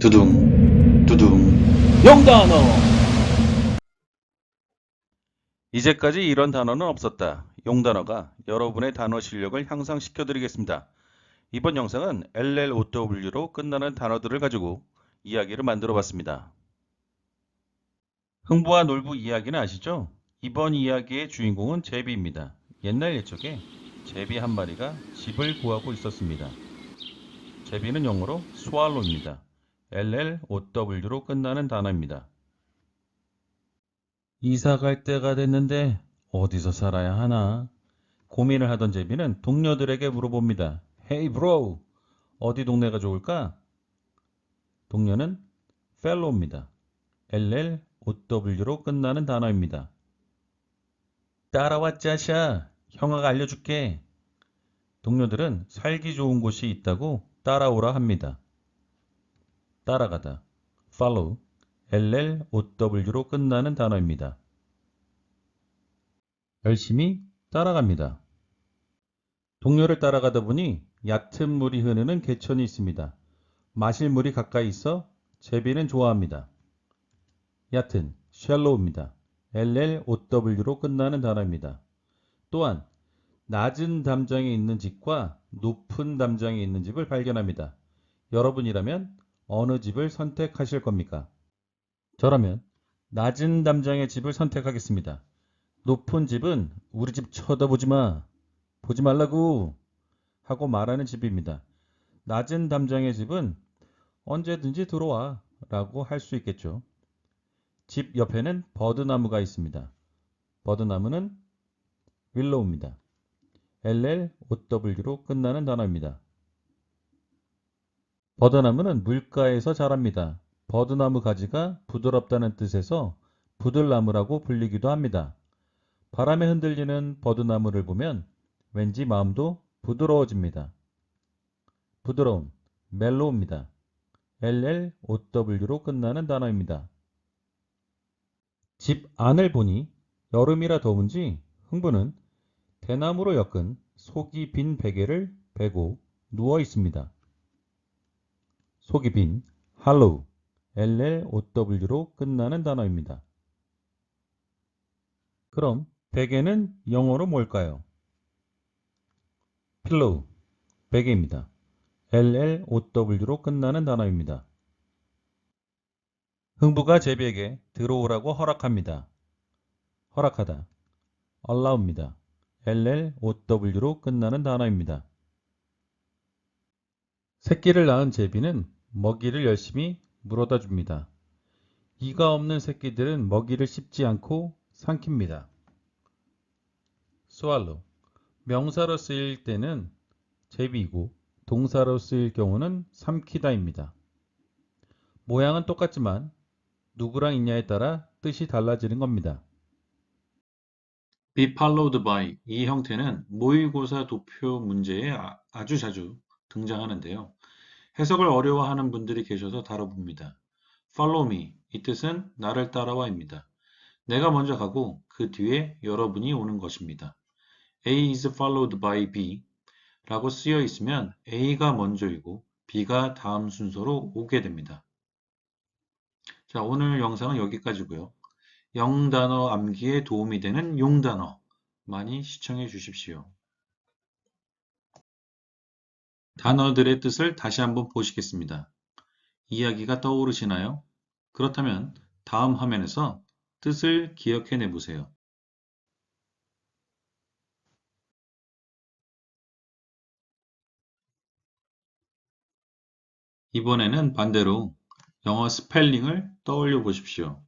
두둥, 두둥. 영단어! 이제까지 이런 단어는 없었다. 용단어가 여러분의 단어 실력을 향상시켜 드리겠습니다. 이번 영상은 LLOW로 끝나는 단어들을 가지고 이야기를 만들어 봤습니다. 흥부와 놀부 이야기는 아시죠? 이번 이야기의 주인공은 제비입니다. 옛날 옛적에 제비 한 마리가 집을 구하고 있었습니다. 제비는 영어로 swallow입니다. LLOW로 끝나는 단어입니다. 이사 갈 때가 됐는데 어디서 살아야 하나? 고민을 하던 제비는 동료들에게 물어봅니다. Hey bro, 어디 동네가 좋을까? 동료는 fellow입니다. LLOW로 끝나는 단어입니다. 따라와 짜샤, 형아가 알려줄게. 동료들은 살기 좋은 곳이 있다고 따라오라 합니다. 따라가다, follow, LLOW로 끝나는 단어입니다. 열심히 따라갑니다. 동료를 따라가다 보니 얕은 물이 흐르는 개천이 있습니다. 마실 물이 가까이 있어 제비는 좋아합니다. 얕은, shallow입니다. LLOW로 끝나는 단어입니다. 또한 낮은 담장에 있는 집과 높은 담장에 있는 집을 발견합니다. 여러분이라면 어느 집을 선택하실 겁니까? 저라면 낮은 담장의 집을 선택하겠습니다. 높은 집은 우리 집 쳐다보지 마. 보지 말라고. 하고 말하는 집입니다. 낮은 담장의 집은 언제든지 들어와. 라고 할 수 있겠죠. 집 옆에는 버드나무가 있습니다. 버드나무는 윌로우입니다. LLOW로 끝나는 단어입니다. 버드나무는 물가에서 자랍니다. 버드나무 가지가 부드럽다는 뜻에서 부들나무라고 불리기도 합니다. 바람에 흔들리는 버드나무를 보면 왠지 마음도 부드러워집니다. 부드러움, 멜로우입니다. LLOW로 끝나는 단어입니다. 집 안을 보니 여름이라 더운지 흥부는 대나무로 엮은 속이 빈 베개를 베고 누워 있습니다. 속이 빈 할로우, LLOW로 끝나는 단어입니다. 그럼 베개는 영어로 뭘까요? 필로우, 베개입니다. LLOW로 끝나는 단어입니다. 흥부가 제비에게 들어오라고 허락합니다. 허락하다, allow입니다. LLOW로 끝나는 단어입니다. 새끼를 낳은 제비는 먹이를 열심히 물어다 줍니다. 이가 없는 새끼들은 먹이를 씹지 않고 삼킵니다. swallow 명사로 쓰일 때는 제비이고 동사로 쓰일 경우는 삼키다입니다. 모양은 똑같지만 누구랑 있냐에 따라 뜻이 달라지는 겁니다. be followed by 이 형태는 모의고사 도표 문제에 아- 아주 자주 등장하는데요. 해석을 어려워하는 분들이 계셔서 다뤄봅니다. follow me 이 뜻은 나를 따라와입니다. 내가 먼저 가고 그 뒤에 여러분이 오는 것입니다. A is followed by B 라고 쓰여 있으면 A가 먼저이고 B가 다음 순서로 오게 됩니다. 자, 오늘 영상은 여기까지고요. 영단어 암기에 도움이 되는 용단어 많이 시청해 주십시오. 단어들의 뜻을 다시 한번 보시겠습니다. 이야기가 떠오르시나요? 그렇다면 다음 화면에서 뜻을 기억해 내 보세요. 이번에는 반대로 영어 스펠링을 떠올려 보십시오.